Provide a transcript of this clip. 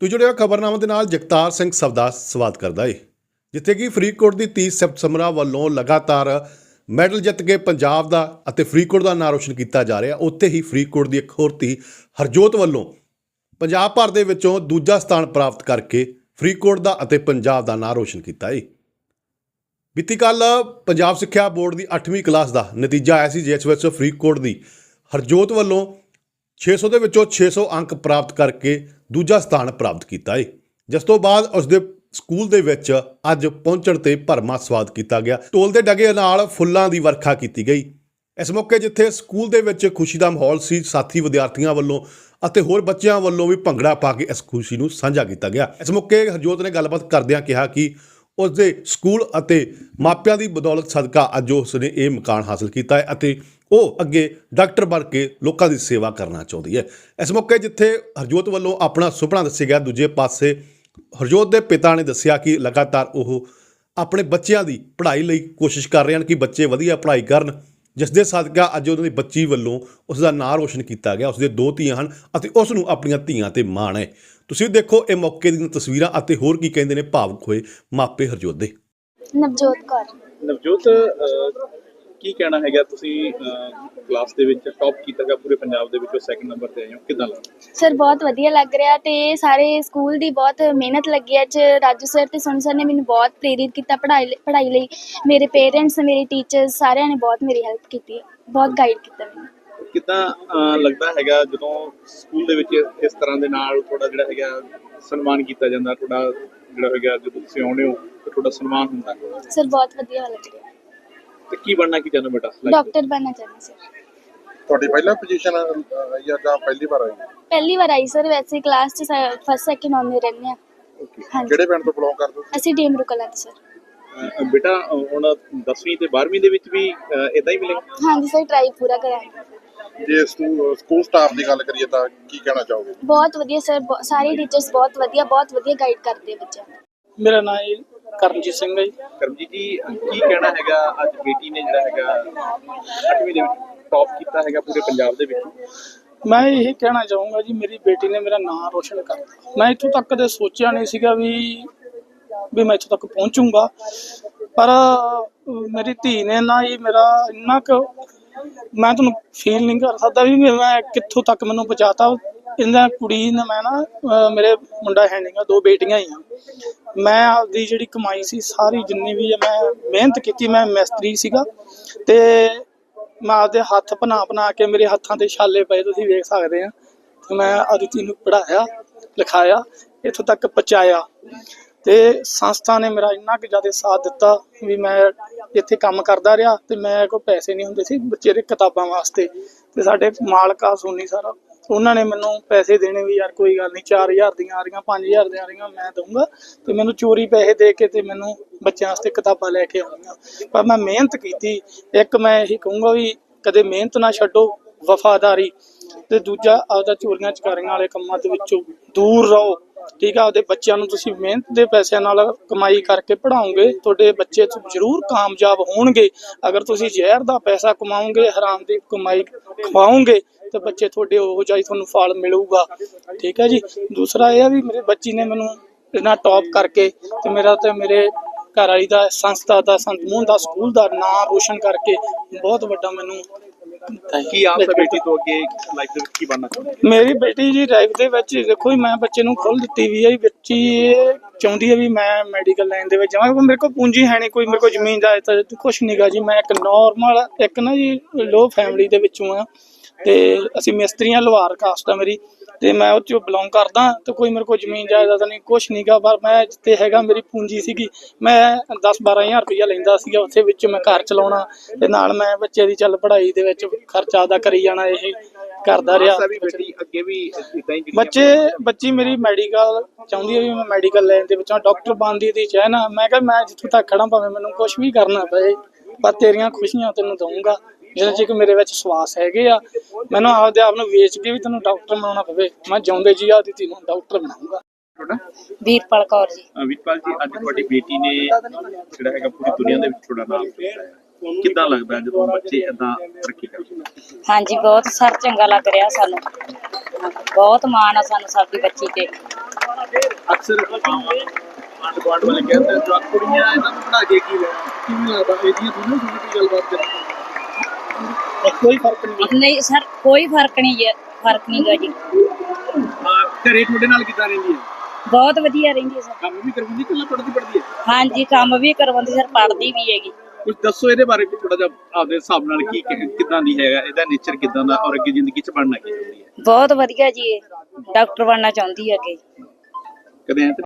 ਤੂੰ ਜੁੜਿਆ ਖਬਰਨਾਮਾ ਦੇ ਨਾਲ ਜਗਤਾਰ ਸਿੰਘ ਸਵਦਾ ਸਵਾਦ ਕਰਦਾ ਏ। ਜਿੱਥੇ ਕਿ ਫਰੀਦਕੋਟ ਦੀ 30 ਸੈਪਟੰਬਰ ਵੱਲੋਂ ਲਗਾਤਾਰ ਮੈਡਲ ਜਿੱਤ ਕੇ ਪੰਜਾਬ ਦਾ ਅਤੇ ਫਰੀਦਕੋਟ ਦਾ ਨਾਂ ਰੋਸ਼ਨ ਕੀਤਾ ਜਾ ਰਿਹਾ। ਉੱਥੇ ਹੀ ਫਰੀਦਕੋਟ ਦੀ ਇੱਕ ਹੋਰ ਧੀ ਹਰਜੋਤ ਵੱਲੋਂ ਪੰਜਾਬ ਭਰ ਦੇ ਵਿੱਚੋਂ ਦੂਜਾ ਸਥਾਨ ਪ੍ਰਾਪਤ ਕਰਕੇ ਫਰੀਦਕੋਟ ਦਾ ਅਤੇ ਪੰਜਾਬ ਦਾ ਨਾਂ ਰੋਸ਼ਨ ਕੀਤਾ ਏ। ਬੀਤੀ ਕੱਲ ਪੰਜਾਬ ਸਿੱਖਿਆ ਬੋਰਡ ਦੀ 8ਵੀਂ ਕਲਾਸ ਦਾ ਨਤੀਜਾ ਆਇਆ ਸੀ, ਜਿਸ ਵਿੱਚ ਫਰੀਦਕੋਟ ਦੀ ਹਰਜੋਤ ਵੱਲੋਂ 600 ਦੇ ਵਿੱਚੋਂ 600 ਅੰਕ ਪ੍ਰਾਪਤ ਕਰਕੇ ਦੂਜਾ ਸਥਾਨ ਪ੍ਰਾਪਤ ਕੀਤਾ ਏ। ਜਿਸ ਤੋਂ ਬਾਅਦ ਉਸ ਦੇ ਸਕੂਲ ਦੇ ਵਿੱਚ ਅੱਜ ਪਹੁੰਚਣ ਤੇ ਭਰਮਾ ਸਵਾਦ ਕੀਤਾ ਗਿਆ। ਢੋਲ ਦੇ ਡਗੇ ਨਾਲ ਫੁੱਲਾਂ ਦੀ ਵਰਖਾ ਕੀਤੀ ਗਈ। ਇਸ ਮੌਕੇ ਜਿੱਥੇ ਸਕੂਲ ਦੇ ਵਿੱਚ ਖੁਸ਼ੀ ਦਾ ਮਾਹੌਲ ਸੀ, ਸਾਥੀ ਵਿਦਿਆਰਥੀਆਂ ਵੱਲੋਂ ਅਤੇ ਹੋਰ ਬੱਚਿਆਂ ਵੱਲੋਂ ਵੀ ਭੰਗੜਾ ਪਾ ਕੇ ਇਸ ਖੁਸ਼ੀ ਨੂੰ ਸਾਂਝਾ ਕੀਤਾ ਗਿਆ। ਇਸ ਮੌਕੇ ਹਰਜੋਤ ਨੇ ਗੱਲਬਾਤ ਕਰਦਿਆਂ ਕਿਹਾ ਕਿ ਉਸ ਦੇ ਸਕੂਲ ਅਤੇ ਮਾਪਿਆਂ ਦੀ ਬਦੌਲਤ ਸਦਕਾ ਅੱਜ ਉਸ ਨੇ ਇਹ ਮਕਾਨ ਹਾਸਲ ਕੀਤਾ ਹੈ ਅਤੇ ਉਹ ਅੱਗੇ ਡਾਕਟਰ ਬਣ ਕੇ ਲੋਕਾਂ ਦੀ ਸੇਵਾ ਕਰਨਾ ਚਾਹੁੰਦੀ ਹੈ। ਇਸ ਮੌਕੇ ਜਿੱਥੇ ਹਰਜੋਤ ਵੱਲੋਂ ਆਪਣਾ ਸੁਪਨਾ ਦੱਸਿਆ ਗਿਆ ਦੂਜੇ ਪਾਸੇ ਹਰਜੋਤ ਦੇ ਪਿਤਾ ਨੇ ਦੱਸਿਆ ਕਿ ਲਗਾਤਾਰ ਉਹ ਆਪਣੇ ਬੱਚਿਆਂ ਦੀ ਪੜ੍ਹਾਈ ਲਈ ਕੋਸ਼ਿਸ਼ ਕਰ ਰਹੇ ਹਨ ਕਿ ਬੱਚੇ ਵਧੀਆ ਪੜ੍ਹਾਈ ਕਰਨ ਜਿਸ ਦੇ ਸਦਕਾ ਅੱਜ ਉਹਨਾਂ ਦੀ ਬੱਚੀ ਵੱਲੋਂ ਉਸ ਦਾ ਨਾਂ ਰੋਸ਼ਨ ਕੀਤਾ ਗਿਆ। ਉਸ ਦੇ ਦੋ ਧੀਆਂ ਹਨ ਅਤੇ ਉਸ ਨੂੰ ਆਪਣੀਆਂ ਧੀਆਂ ਤੇ ਮਾਣ ਹੈ ਤੁਸੀਂ ਦੇਖੋ ਇਹ ਮੌਕੇ ਦੀਆਂ ਤਸਵੀਰਾਂ ਅਤੇ ਹੋਰ ਕੀ ਕਹਿੰਦੇ ਨੇ ਭਾਵੁਕ ਹੋਏ ਮਾਪੇ ਹਰਜੋਤ ਦੇ। ਨਵਜੋਤ ਕੌਰ। ਨਵਜੋਤ ਕੀ ਕਹਿਣਾ ਹੈਗਾ? ਤੁਸੀਂ ਕਲਾਸ ਦੇ ਵਿੱਚ ਟੌਪ ਕੀਤਾਗਾ ਪੂਰੇ ਪੰਜਾਬ ਦੇ ਵਿੱਚੋਂ ਸੈਕੰਡ ਨੰਬਰ ਤੇ ਆਏ ਹੋ। ਕਿਦਾਂ ਲੱਗਦਾ ਸਰ ਬਹੁਤ ਵਧੀਆ ਲੱਗ ਰਿਹਾ ਤੇ ਸਾਰੇ ਸਕੂਲ ਦੀ ਬਹੁਤ ਮਿਹਨਤ ਲੱਗੀ ਅੱਜ ਰਾਜੂ ਸਰ ਤੇ ਸਰ ਨੇ ਮੈਨੂੰ ਬਹੁਤ ਪ੍ਰੇਰਿਤ ਕੀਤਾ ਪੜ੍ਹਾਈ ਪੜ੍ਹਾਈ ਲਈ। ਮੇਰੇ ਪੇਰੈਂਟਸ ਮੇਰੇ ਟੀਚਰਸ ਸਾਰਿਆਂ ਨੇ ਬਹੁਤ ਮੇਰੀ ਹੈਲਪ ਕੀਤੀ ਬਹੁਤ ਗਾਈਡ ਕੀਤਾ ਮੈਨੂੰ। ਕਿਦਾਂ ਲੱਗਦਾ ਹੈਗਾ ਜਦੋਂ ਸਕੂਲ ਦੇ ਵਿੱਚ ਇਸ ਤਰ੍ਹਾਂ ਦੇ ਨਾਲ ਤੁਹਾਡਾ ਜਿਹੜਾ ਹੈਗਾ ਸਨਮਾਨ ਕੀਤਾ ਜਾਂਦਾ ਤੁਹਾਡਾ ਜਿਹੜਾ ਹੈਗਾ ਜਦੋਂ ਤੁਸੀਂ ਆਉਂਦੇ ਹੋ ਤੁਹਾਡਾ ਸਨਮਾਨ ਹੁੰਦਾ। ਸਰ ਬਹੁਤ ਵਧੀਆ ਲੱਗ ਰਿਹਾ। ਤੇ ਕੀ ਬਣਨਾ ਕੀ ਚਾਹੁੰਦੇ ਬੇਟਾ? Life 'ਚ? ਡਾਕਟਰ ਬਣਨਾ ਚਾਹੁੰਦਾ ਸਰ ਤੁਹਾਡੀ ਪਹਿਲਾ ਪੋਜੀਸ਼ਨ ਆਈ ਜਾਂ ਜਾਂ ਪਹਿਲੀ ਵਾਰ ਆਈ ਪਹਿਲੀ ਵਾਰ ਆਈ ਸਰ ਵੈਸੇ ਕਲਾਸ ਚ ਫਸਟ ਸੈਕਿੰਡ ਆਉਂਦੇ ਰਹਿੰਦੇ ਆ Okay. ਹਾਂਜੀ। ਕਿਹੜੇ ਪਿੰਡ ਤੋਂ ਬਿਲੋਂਗ ਕਰਦੇ ਹੋ? ਅਸੀਂ ਡੀਐਮ ਰੁਕਲਾ ਤੋਂ ਸਰ ਅਹ, ਬੇਟਾ ਹੁਣ 10ਵੀਂ ਤੇ 12ਵੀਂ ਦੇ ਵਿੱਚ ਵੀ ਇਦਾਂ ਹੀ ਮਿਲੇਗਾ ਹਾਂਜੀ ਸਰ ਟਰਾਈ ਪੂਰਾ ਕਰਾਂਗੇ। ਜੇ ਸਕੂਲ ਸਕੂਲ ਸਟਾਫ ਦੀ ਗੱਲ ਕਰੀਏ ਤਾਂ ਕੀ ਕਹਿਣਾ ਚਾਹੋਗੇ? ਬਹੁਤ ਵਧੀਆ ਸਰ ਸਾਰੇ ਟੀਚਰਸ ਬਹੁਤ ਵਧੀਆ ਬਹੁਤ ਵਧੀਆ ਗਾਈਡ ਕਰਦੇ ਆ ਬੱਚਿਆਂ ਨੂੰ। ਮੇਰਾ ਨਾਮ ਹੈ ਕਰਮਜੀਤ ਸਿੰਘ ਹੈ ਜੀ। ਕਰਮਜੀਤ ਜੀ ਕੀ ਕਹਿਣਾ ਹੈਗਾ? ਅੱਜ ਬੇਟੀ ਨੇ ਜਿਹੜਾ ਹੈਗਾ 8ਵੀਂ ਦੇ ਵਿੱਚ ਟੌਪ ਕੀਤਾ ਹੈਗਾ ਪੂਰੇ ਪੰਜਾਬ ਦੇ ਵਿੱਚ। ਮੈਂ ਇਹ ਕਹਿਣਾ ਚਾਹੂੰਗਾ ਜੀ ਮੇਰੀ ਬੇਟੀ ਨੇ ਮੇਰਾ ਨਾਮ ਰੋਸ਼ਨ ਕਰਤਾ ਮੈਂ ਇੱਥੋਂ ਤੱਕ ਕਦੇ ਸੋਚਿਆ ਨਹੀਂ ਸੀਗਾ ਵੀ ਵੀ ਮੈਂ ਇੱਥੋਂ ਤੱਕ ਪਹੁੰਚੂੰਗਾ। ਪਰ ਮੇਰੀ ਧੀ ਨੇ ਨਾ ਹੀ ਮੇਰਾ ਇੰਨਾ ਕੁ ਮੈਂ ਤੁਹਾਨੂੰ ਫੀਲ ਨਹੀਂ ਕਰ ਸਕਦਾ ਵੀ ਮੈਂ ਕਿੱਥੋਂ ਤੱਕ ਮੈਨੂੰ ਪਹੁੰਚਾਤਾ ਇਹਨਾਂ ਕੁੜੀ ਨੇ ਮੈਂ ਨਾ ਮੇਰੇ ਮੁੰਡਾ ਹੈ ਨਹੀਂਗਾ ਦੋ ਬੇਟੀਆਂ ਹੀ ਆ। ਮੈਂ ਆਪਦੀ ਜਿਹੜੀ ਕਮਾਈ ਸੀ, ਸਾਰੀ ਜਿੰਨੀ ਵੀ ਮੈਂ ਮਿਹਨਤ ਕੀਤੀ, ਮੈਂ ਮਿਸਤਰੀ ਸੀਗਾ। ਤੇ ਮੈਂ ਆਪਦੇ ਹੱਥ ਬਣਾ ਬਣਾ ਕੇ ਮੇਰੇ ਹੱਥਾਂ ਤੇ ਛਾਲੇ ਪਏ, ਤੁਸੀਂ ਵੇਖ ਸਕਦੇ ਆ। ਤੇ ਮੈਂ ਅਦਿਤੀ ਨੂੰ ਪੜਾਇਆ ਲਿਖਾਇਆ, ਇੱਥੋਂ ਤੱਕ ਪਹੁੰਚਾਇਆ। ਤੇ ਸੰਸਥਾ ਨੇ ਮੇਰਾ ਇੰਨਾ ਕੁ ਜ਼ਿਆਦਾ ਸਾਥ ਦਿੱਤਾ ਵੀ ਮੈਂ ਇੱਥੇ ਕੰਮ ਕਰਦਾ ਰਿਹਾ ਤੇ ਮੈਂ ਕੋਈ ਪੈਸੇ ਨਹੀਂ ਹੁੰਦੇ ਸੀ ਬੱਚੇ ਦੇ ਕਿਤਾਬਾਂ ਵਾਸਤੇ। ਤੇ ਸਾਡੇ ਮਾਲਕਾ ਸੋਨੀ ਸਾਰਾ। ਉਹਨਾਂ ਨੇ ਮੈਨੂੰ ਪੈਸੇ ਦੇਣੇ ਵੀ ਯਾਰ ਕੋਈ ਗੱਲ ਨਹੀਂ 4000 ਦੀਆਂ ਆ ਰਹੀਆਂ 5000 ਦੀਆਂ ਆ ਰਹੀਆਂ, ਮੈਂ ਦਊਂਗਾ ਤੇ ਮੈਨੂੰ ਚੋਰੀ ਪੈਸੇ ਦੇ ਕੇ ਤੇ ਮੈਨੂੰ ਬੱਚਿਆਂ ਵਾਸਤੇ ਕਿਤਾਬਾਂ ਲੈ ਕੇ ਆਉਣੀਆਂ। ਪਰ ਮੈਂ ਮਿਹਨਤ ਕੀਤੀ, ਇੱਕ ਮੈਂ ਇਹੀ ਕਹੂੰਗਾ ਵੀ ਕਦੇ ਮਿਹਨਤ ਨਾ ਛੱਡੋ, ਵਫਾਦਾਰੀ। ਤੇ ਦੂਜਾ ਆਪਦਾ ਚੋਰੀਆਂ ਚਕਾਰੀਆਂ ਵਾਲੇ ਕੰਮਾਂ ਦੇ ਵਿੱਚੋਂ ਦੂਰ ਰਹੋ। ਠੀਕ ਆ, ਆਪਦੇ ਬੱਚਿਆਂ ਨੂੰ ਤੁਸੀਂ ਮਿਹਨਤ ਦੇ ਪੈਸਿਆਂ ਨਾਲ ਕਮਾਈ ਕਰਕੇ ਪੜਾਓਗੇ ਤੁਹਾਡੇ ਬੱਚੇ ਜ਼ਰੂਰ ਕਾਮਯਾਬ ਹੋਣਗੇ। ਅਗਰ ਤੁਸੀਂ ਜ਼ਹਿਰ ਦਾ ਪੈਸਾ ਕਮਾਓਗੇ, ਹਰਾਮ ਦੀ ਕਮਾਈ ਖਵਾਓਗੇ, ਤੇ ਬੱਚੇ ਤੁਹਾਡੇ ਉਹ ਜਿਹਾ ਤੁਹਾਨੂੰ ਫਲ ਮਿਲੂਗਾ। ਠੀਕ ਹੈ ਜੀ। ਦੂਸਰਾ ਇਹ ਆ ਵੀ ਮੇਰੇ ਬੱਚੀ ਨੇ ਮੈਨੂੰ ਇਹਨਾਂ ਟੌਪ ਕਰਕੇ ਤੇ ਮੇਰਾ ਤੇ ਮੇਰੇ ਘਰ ਵਾਲੀ ਦਾ ਸੰਸਥਾ ਦਾ ਸੰਤ ਮੋਹਨ ਦਾ ਸਕੂਲ ਦਾ ਨਾਮ ਰੋਸ਼ਨ ਕਰਕੇ ਬਹੁਤ ਵੱਡਾ ਮੈਨੂੰ ਹੈ। ਕੀ ਆਪ ਦਾ ਬੇਟੀ ਤੋਂ ਅੱਗੇ ਲਾਈਫ ਦੇ ਵਿੱਚ ਕੀ ਬਣਨਾ ਚਾਹੁੰਦੇ ਮੇਰੀ ਬੇਟੀ ਜੀ ਲਾਈਫ ਦੇ ਵਿੱਚ ਦੇਖੋ ਜੀ ਮੈਂ ਬੱਚੇ ਨੂੰ ਖੁੱਲ ਦਿੱਤੀ ਵੀ ਹੈ ਜੀ, ਬੱਚੀ ਇਹ ਚਾਹੁੰਦੀ ਹੈ ਵੀ ਮੈਂ ਮੈਡੀਕਲ ਲਾਈਨ ਦੇ ਵਿੱਚ ਜਾਵਾਂ ਕਿਉਂਕਿ ਮੇਰੇ ਕੋਲ ਪੂੰਜੀ ਹੈ ਨਹੀਂ ਕੋਈ ਮੇਰੇ ਕੋਲ ਜ਼ਮੀਨ ਜਾਇਦਾਦ ਕੁਛ ਨਹੀਂਗਾ ਜੀ ਮੈਂ ਇੱਕ ਨਾਰਮਲ ਇੱਕ ਨਾ ਜੀ ਲੋ ਫੈਮਿਲੀ ਦੇ ਵਿੱਚੋਂ ਆ ਤੇ ਅਸੀਂ ਮਿਸਤਰੀਆਂ ਲੁਹਾਰ ਕਾਸਟ ਆ ਮੇਰੀ ਤੇ ਮੈਂ ਉਹ ਚੋਂ ਬਿਲੋਂਗ ਕਰਦਾ ਤੇ ਕੋਈ ਮੇਰੇ ਕੋਲ ਜ਼ਮੀਨ ਜਾਇਦਾਦ ਨਹੀਂ ਕੁਛ ਨਹੀਂਗਾ ਪਰ ਮੈਂ ਜਿੱਤੇ ਹੈਗਾ ਮੇਰੀ ਪੂੰਜੀ ਸੀਗੀ ਮੈਂ 10 12000 ਰੁਪਇਆ ਲੈਂਦਾ ਸੀਗਾ ਉੱਥੇ ਵਿੱਚ ਮੈਂ ਘਰ ਚਲਾਉਣਾ ਤੇ ਨਾਲ ਮੈਂ ਬੱਚੇ ਦੀ ਚੱਲ ਪੜ੍ਹਾਈ ਦੇ ਵਿੱਚ ਖਰਚਾ ਆਦਾ ਕਰੀ ਜਾਣਾ ਇਹ ਕਰਦਾ ਰਿਹਾ। ਬੱਚੇ ਬੱਚੀ ਮੇਰੀ ਮੈਡੀਕਲ ਚਾਹੁੰਦੀ ਹੈ ਵੀ ਮੈਂ ਮੈਡੀਕਲ ਲਾਈਨ ਦੇ ਵਿੱਚੋਂ ਡਾਕਟਰ ਬਣਦੀ ਦੀ ਚਾਹ ਨਾ। ਮੈਂ ਕਿਹਾ ਮੈਂ ਜਿੱਥੋਂ ਤੱਕ ਖੜਾ ਭਾਵੇਂ ਮੈਨੂੰ ਕੁਝ ਵੀ ਕਰਨਾ ਪਏ ਪਰ ਤੇਰੀਆਂ ਖੁਸ਼ੀਆਂ ਤੈਨੂੰ ਦਊਂਗਾ। ਜਿਹਦੇ ਚ ਕਿ ਮੇਰੇ ਵਿੱਚ ਸਵਾਸ ਹੈਗੇ ਆ ਮੈਨੂੰ ਆਪਦੇ ਆਪ ਨੂੰ ਵੇਚ ਕੇ ਵੀ ਤੈਨੂੰ ਡਾਕਟਰ ਬਣਾਉਣਾ ਪਵੇ। ਮੈਂ ਜਿਉਂਦੇ ਜੀ ਆਪਦੀ ਧੀ ਨੂੰ ਡਾਕਟਰ ਬਣਾਉਂਗਾ ਤੁਹਾਡਾ? ਵੀਰਪਾਲ ਕੌਰ ਜੀ। ਵੀਰਪਾਲ ਜੀ ਅੱਜ ਤੁਹਾਡੀ ਬੇਟੀ ਨੇ ਜਿਹੜਾ ਹੈਗਾ ਪੂਰੀ ਦੁਨੀਆ ਦੇ ਵਿੱਚ ਤੁਹਾਡਾ ਨਾਮ ਹੈ। ਕਿੱਦਾਂ ਲੱਗਦਾ ਜਦੋਂ ਬੱਚੇ ਇਦਾਂ ਤਰੱਕੀ ਕਰਦੇ ਹਾਂਜੀ ਬਹੁਤ ਸਰ ਚੰਗਾ ਲੱਗ ਰਿਹਾ ਸਾਨੂੰ। ਬਹੁਤ ਮਾਣ ਆ ਸਾਨੂੰ ਸਾਡੀ ਬੱਚੀ ਤੇ। ਅਕਸਰ ਆਂਡ ਵਾਲੇ ਕਹਿੰਦੇ ਆ, ਕੁੜੀਆਂ ਇਹਨਾਂ ਨੂੰ ਪੜਾ ਕੇ ਕੀ ਲੈਣਾ ਕਿਵੇਂ ਲੱਗਦਾ? ਇਹਦੀਆਂ ਦੋਨੋਂ ਸੁਣੀ ਦੀ ਗੱਲਬਾਤ ਕਰਾਂ ਕੋਈ ਫ਼ਰਕ ਨਹੀਂ ਨਹੀਂ ਸਰ ਕੋਈ ਫ਼ਰਕ ਨਹੀਂ ਹੈ ਫ਼ਰਕ ਨਹੀਂ ਗਾ ਜੀ। ਘਰੇ ਤੁਹਾਡੇ ਨਾਲ ਕਿੱਦਾਂ ਰਹਿੰਦੀ ਹੈ? ਬਹੁਤ ਵਧੀਆ ਰਹਿੰਦੀ ਹੈ ਸਰ। ਕੰਮ ਵੀ ਕਰਵਾਉਂਦੀ ਕਿ ਪੜਦੀ ਪੜਦੀ ਹੈ? ਹਾਂਜੀ ਕੰਮ ਵੀ ਕਰਵਾਉਂਦੀ ਸਰ ਪੜ੍ਹਦੀ ਵੀ ਹੈਗੀ। ਕੁਝ ਦੱਸੋ ਇਹਦੇ ਬਾਰੇ ਥੋੜਾ ਜਿਹਾ ਆਪਦੇ ਹਿਸਾਬ ਨਾਲ ਕੀ ਕਿ- ਕਿੱਦਾਂ ਦੀ ਹੈਗਾ ਇਹਦਾ ਨੇਚਰ ਕਿੱਦਾਂ ਦਾ ਔਰ ਅੱਗੇ ਜ਼ਿੰਦਗੀ 'ਚ ਬਣਨਾ ਕੀ ਚਾਹੁੰਦੀ ਹੈ? ਬਹੁਤ ਵਧੀਆ ਜੀ ਇਹ। ਡਾਕਟਰ ਬਣਨਾ ਚਾਹੁੰਦੀ ਹੈ ਅੱਗੇ। ਕਦੇ ਐਂ ਤਾਂ